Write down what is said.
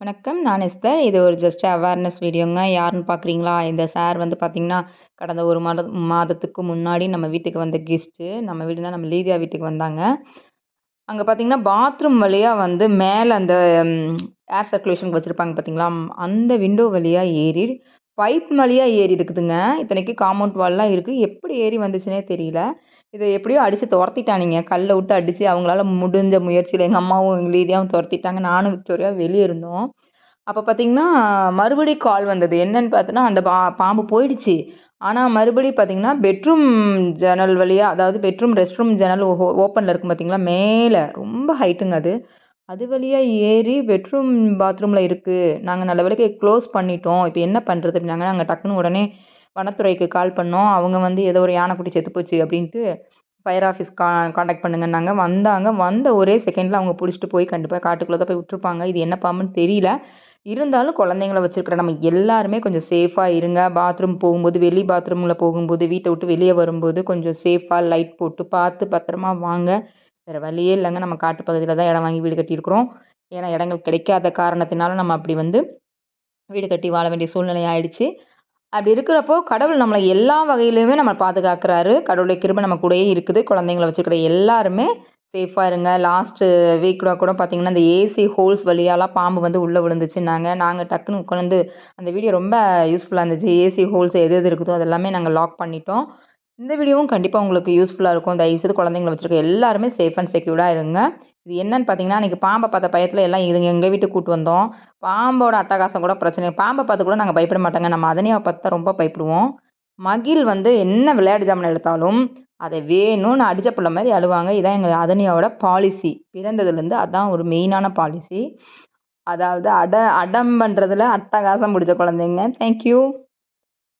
வணக்கம். நான் எஸ்தர். இது ஒரு ஜஸ்ட் அவேர்னஸ் வீடியோங்க யாருன்னு பார்க்குறீங்களா இந்த சார் வந்து பார்த்திங்கன்னா கடந்த ஒரு மாத மாதத்துக்கு முன்னாடி நம்ம வீட்டுக்கு வந்த கெஸ்ட்டு நம்ம வீடுனா நம்ம லீதியா வீட்டுக்கு வந்தாங்க. அங்கே பார்த்திங்கன்னா பாத்ரூம் வழியாக வந்து மேலே அந்த ஏர் சர்க்குலேஷன் வச்சுருப்பாங்க பார்த்தீங்களா அந்த விண்டோ வழியாக ஏறி பைப் வழியாக ஏறி இருக்குதுங்க. இத்தனைக்கு காம்பவுண்ட் வால்லாம் இருக்குது எப்படி ஏறி வந்துச்சுனே தெரியல. இதை எப்படியோ அடித்து துரத்திட்டானுங்க. கல்லை விட்டு அடித்து அவங்களால முடிஞ்ச முயற்சியில் எங்கள் அம்மாவும் எங்கள் லீதியாவும் துரத்திட்டாங்க. நானும் விக்டோரியா வெளியே இருந்தோம். அப்போ பார்த்திங்கன்னா மறுபடி கால் வந்தது. என்னன்னு பார்த்தோன்னா அந்த பா பாம்பு போயிடுச்சு. ஆனால் மறுபடி பார்த்திங்கன்னா பெட்ரூம் ஜன்னல் வழியாக அதாவது பெட்ரூம் ரெஸ்ட் ரூம் ஜன்னல் ஓ ஓப்பனில் இருக்கும் பார்த்திங்களா மேலே. ரொம்ப ஹைட்டுங்க அது. அது வழியாக ஏறி பெட்ரூம் பாத்ரூமில் இருக்குது நாங்கள் நல்ல வேலைக்கு க்ளோஸ் பண்ணிட்டோம். இப்போ என்ன பண்ணுறது அப்படின்னாங்க. நாங்கள் டக்குன்னு உடனே வனத்துறைக்கு கால் பண்ணோம். அவங்க வந்து ஏதோ ஒரு யானைக்குட்டி செத்து போச்சு அப்படின்ட்டு ஃபயர் ஆஃபீஸ் கா காண்டாக்ட் பண்ணுங்கன்னாங்க. வந்தாங்க. வந்த ஒரே செகண்டில் அவங்க பிடிச்சிட்டு போய் கண்டிப்பாக காட்டுக்குள்ளே தான் போய் விட்டுருப்பாங்க. இது என்ன பாம்புன்னு தெரியல. இருந்தாலும் குழந்தைங்கள வச்சுருக்கிற நம்ம எல்லாருமே கொஞ்சம் சேஃபாக இருங்க. பாத்ரூம் போகும்போது வெளி பாத்ரூமில் போகும்போது வீட்டை விட்டு வெளியே வரும்போது கொஞ்சம் சேஃபாக லைட் போட்டு பார்த்து பத்திரமா வாங்க. வேறு வழியே இல்லைங்க. நம்ம காட்டு பகுதியில் தான் இடம் வாங்கி வீடு கட்டியிருக்கிறோம். ஏன்னா இடங்கள் கிடைக்காத காரணத்தினால நம்ம அப்படி வந்து வீடு கட்டி வாழ வேண்டிய சூழ்நிலை ஆயிடுச்சு. அப்படி இருக்கிறப்போ கடவுள் நம்மளை எல்லா வகையிலுமே நம்ம பாதுகாக்கிறாரு. கடவுளுடைய கிருபை நம்ம கூடயே இருக்குது. குழந்தைங்கள வச்சுக்கிற எல்லாருமே சேஃபாக இருங்க. லாஸ்ட்டு வீக்கில் கூட பார்த்தீங்கன்னா இந்த ஏசி ஹோல்ஸ் வழியாலாம் பாம்பு வந்து உள்ளே விழுந்துச்சுன்னாங்க. நாங்கள் டக்குன்னு உட்காந்து அந்த வீடியோ ரொம்ப யூஸ்ஃபுல்லாக இருந்துச்சு. ஏசி ஹோல்ஸ் எது எது இருக்குதோ அதெல்லாமே நாங்கள் லாக் பண்ணிட்டோம். இந்த வீடியோவும் கண்டிப்பாக உங்களுக்கு யூஸ்ஃபுல்லாக இருக்கும். தயவுசெய்து குழந்தைங்கள வச்சுருக்க எல்லாருமே சேஃப் அண்ட் செக்யூர்டாக இருங்க. இது என்னன்னு பார்த்தீங்கன்னா அன்றைக்கி பாம்பை பார்த்த பயத்தில் எல்லாம் இது எங்கள் வீட்டுக்கு கூட்டு வந்தோம். பாம்போட அட்டகாசம் கூட பிரச்சனை பாம்பை பார்த்து கூட நாங்கள் பயப்பட மாட்டோங்க. நம்ம அதனையாக பார்த்தா ரொம்ப பயப்படுவோம். மகிழ் வந்து என்ன விளையாட்டு ஜாமான் எடுத்தாலும் அதை வேணும்னு அடித்த பிள்ளை மாதிரி அழுவாங்க. இதான் எங்கள் அதனியாவோட பாலிசி பிறந்ததுலேருந்து அதுதான் ஒரு மெயினான பாலிசி அதாவது அட அடம் பண்ணுறதுல அட்டகாசம் பிடிச்ச குழந்தைங்க. தேங்க்யூ